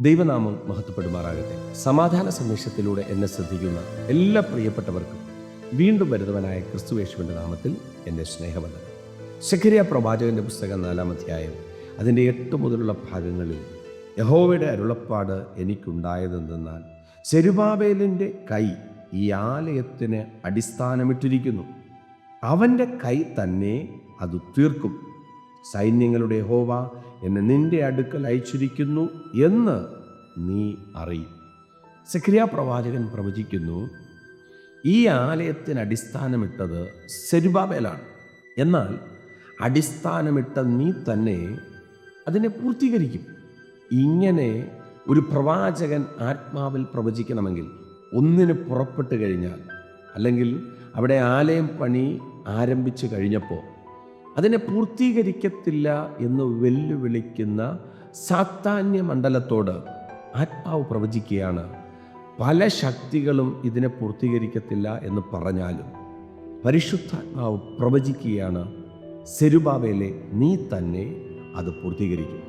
ദൈവനാമം മഹത്വപ്പെടുമാറാകട്ടെ. സമാധാന സന്ദേശത്തിലൂടെ എന്നെ ശ്രദ്ധിക്കുന്ന എല്ലാ പ്രിയപ്പെട്ടവർക്കും വീണ്ടും വരുന്നവനായ ക്രിസ്തുവേശുവിന്റെ നാമത്തിൽ എന്റെ സ്നേഹബന്ധം ശക്കരിയ പ്രവാചകന്റെ പുസ്തകം നാലാം അധ്യായം അതിന്റെ എട്ട് മുതലുള്ള ഭാഗങ്ങളിൽ യഹോവയുടെ അരുളപ്പാട് എനിക്കുണ്ടായതെന്തെന്നാൽ സെരുബാബേലിന്റെ കൈ ഈ ആലയത്തിന് അടിസ്ഥാനമിട്ടിരിക്കുന്നു. അവന്റെ കൈ തന്നെ അത് തീർക്കും സൈന്യങ്ങളുടെ യഹോവ എന്നെ നിന്റെ അടുക്കൽ അയച്ചിരിക്കുന്നു എന്ന് നീ അറിയും. സക്രിയ പ്രവാചകൻ പ്രവചിക്കുന്നു ഈ ആലയത്തിന് അടിസ്ഥാനമിട്ടത് സെരുബാബേലാണ്. എന്നാൽ അടിസ്ഥാനമിട്ട നീ തന്നെ അതിനെ പൂർത്തീകരിക്കും. ഇങ്ങനെ ഒരു പ്രവാചകൻ ആത്മാവിൽ പ്രവചിക്കണമെങ്കിൽ ഒന്നിന് പുറപ്പെട്ട് കഴിഞ്ഞാൽ അല്ലെങ്കിൽ അവിടെ ആലയം പണി ആരംഭിച്ചു കഴിഞ്ഞപ്പോൾ അതിനെ പൂർത്തീകരിക്കത്തില്ല എന്ന് വെല്ലുവിളിക്കുന്ന സാത്താന്യ മണ്ഡലത്തോട് ആത്മാവ് പ്രവചിക്കുകയാണ്. പല ശക്തികളും ഇതിനെ പൂർത്തീകരിക്കത്തില്ല എന്ന് പറഞ്ഞാലും പരിശുദ്ധാത്മാവ് പ്രവചിക്കുകയാണ് സെരുബാബേലെ നീ തന്നെ അത് പൂർത്തീകരിക്കും.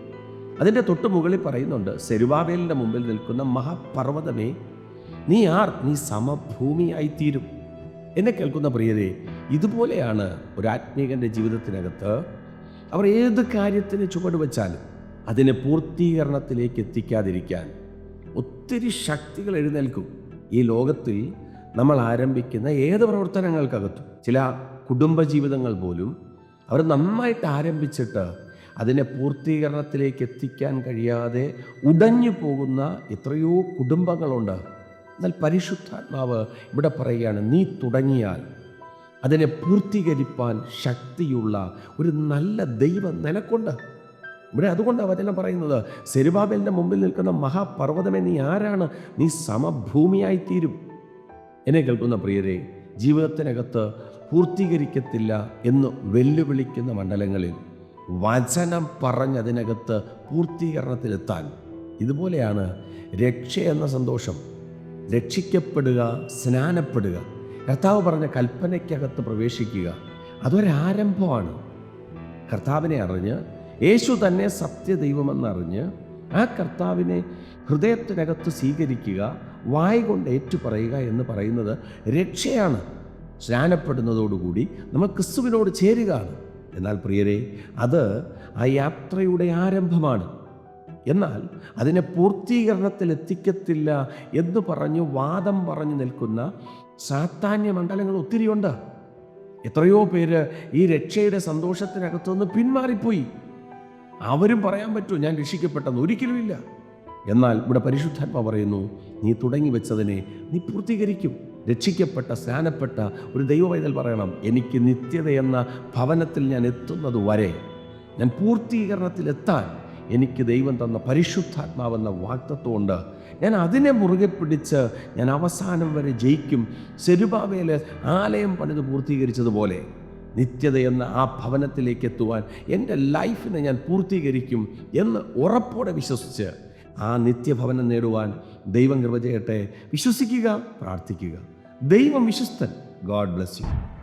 അതിന്റെ തൊട്ട് മുകളിൽ പറയുന്നുണ്ട് സെരുബാബേലിന്റെ മുമ്പിൽ നിൽക്കുന്ന മഹാപർവതമേ നീ ആർ നീ സമഭൂമിയായിത്തീരും. എന്നെ കേൾക്കുന്ന പ്രിയരെ ഇതുപോലെയാണ് ഒരു ആത്മീകന്റെ ജീവിതത്തിനകത്ത് അവർ ഏത് കാര്യത്തിന് ചുവട് വച്ചാലും അതിനെ പൂർത്തീകരണത്തിലേക്ക് എത്തിക്കാതിരിക്കാൻ ഒത്തിരി ശക്തികൾ എഴുന്നേൽക്കും. ഈ ലോകത്തിൽ നമ്മൾ ആരംഭിക്കുന്ന ഏത് പ്രവർത്തനങ്ങൾക്കകത്തും ചില കുടുംബജീവിതങ്ങൾ പോലും അവർ നന്നായിട്ട് ആരംഭിച്ചിട്ട് അതിനെ പൂർത്തീകരണത്തിലേക്ക് എത്തിക്കാൻ കഴിയാതെ ഉടഞ്ഞു പോകുന്ന എത്രയോ കുടുംബങ്ങളുണ്ട്. എന്നാൽ പരിശുദ്ധാത്മാവ് ഇവിടെ പറയുകയാണ് നീ തുടങ്ങിയാൽ അതിനെ പൂർത്തീകരിപ്പാൻ ശക്തിയുള്ള ഒരു നല്ല ദൈവം നിനക്കുണ്ട്. ഇവിടെ അതുകൊണ്ടാണ് വചനം പറയുന്നത്. സെരുബാബേലിന്റെ മുമ്പിൽ നിൽക്കുന്ന മഹാപർവതമേ നീ ആരാണ്? നീ സമഭൂമിയായിത്തീരും. എന്നെ കേൾക്കുന്ന പ്രിയരെ ജീവിതത്തിനകത്ത് പൂർത്തീകരിക്കത്തില്ല എന്ന് വെല്ലുവിളിക്കുന്ന മണ്ഡലങ്ങളിൽ വചനം പറഞ്ഞതിനകത്ത് പൂർത്തീകരണത്തിലെത്താൻ ഇതുപോലെയാണ് രക്ഷ എന്ന സന്തോഷം. രക്ഷിക്കപ്പെടുക സ്നാനപ്പെടുക. കർത്താവ് പറഞ്ഞ കൽപ്പനയ്ക്കകത്ത് പ്രവേശിക്കുക അതൊരാരംഭമാണ് കർത്താവിനെ അറിഞ്ഞ് യേശു തന്നെ സത്യദൈവമെന്നറിഞ്ഞ് ആ കർത്താവിനെ ഹൃദയത്തിനകത്ത് സ്വീകരിക്കുക വായ് കൊണ്ട് ഏറ്റുപറയുക എന്ന് പറയുന്നത് രക്ഷയാണ്. സ്നാനപ്പെടുന്നതോടുകൂടി നമ്മൾ ക്രിസ്തുവിനോട് ചേരുകയാണ്. എന്നാൽ പ്രിയരെ അത് ആ യാത്രയുടെ ആരംഭമാണ്. എന്നാൽ അതിനെ പൂർത്തീകരണത്തിൽ എത്തിക്കത്തില്ല എന്ന് പറഞ്ഞ് വാദം പറഞ്ഞു നിൽക്കുന്ന സാത്താന്യ മണ്ഡലങ്ങൾ ഒത്തിരിയുണ്ട്. എത്രയോ പേര് ഈ രക്ഷയുടെ സന്തോഷത്തിനകത്തുനിന്ന് പിന്മാറിപ്പോയി. അവരും പറയാൻ പറ്റൂ ഞാൻ രക്ഷിക്കപ്പെട്ടെന്ന് ഒരിക്കലുമില്ല എന്നാൽ ഇവിടെ പരിശുദ്ധാത്മ പറയുന്നു നീ തുടങ്ങി വെച്ചതിനെ നീ പൂർത്തീകരിക്കും. രക്ഷിക്കപ്പെട്ട സ്നാനപ്പെട്ട ഒരു ദൈവവൈതൽ പറയണം എനിക്ക് നിത്യത എന്ന ഭവനത്തിൽ ഞാൻ എത്തുന്നത് വരെ. ഞാൻ പൂർത്തീകരണത്തിലെത്താൻ എനിക്ക് ദൈവം തന്ന പരിശുദ്ധാത്മാവെന്ന വാക്തത്വമുണ്ട് ഞാൻ അതിനെ മുറുകെ പിടിച്ച് ഞാൻ അവസാനം വരെ ജയിക്കും. സെരുബാവയിലെ ആലയം പണിത് പൂർത്തീകരിച്ചതുപോലെ നിത്യത എന്ന ആ ഭവനത്തിലേക്ക് എത്തുവാൻ എന്റെ ലൈഫിനെ ഞാൻ പൂർത്തീകരിക്കും എന്ന് ഉറപ്പോടെ വിശ്വസിച്ച് ആ നിത്യഭവനം നേടുവാൻ ദൈവം കൃപ ചെയ്യട്ടെ. വിശ്വസിക്കുക പ്രാർത്ഥിക്കുക. ദൈവം വിശ്വസ്തൻ. God bless you.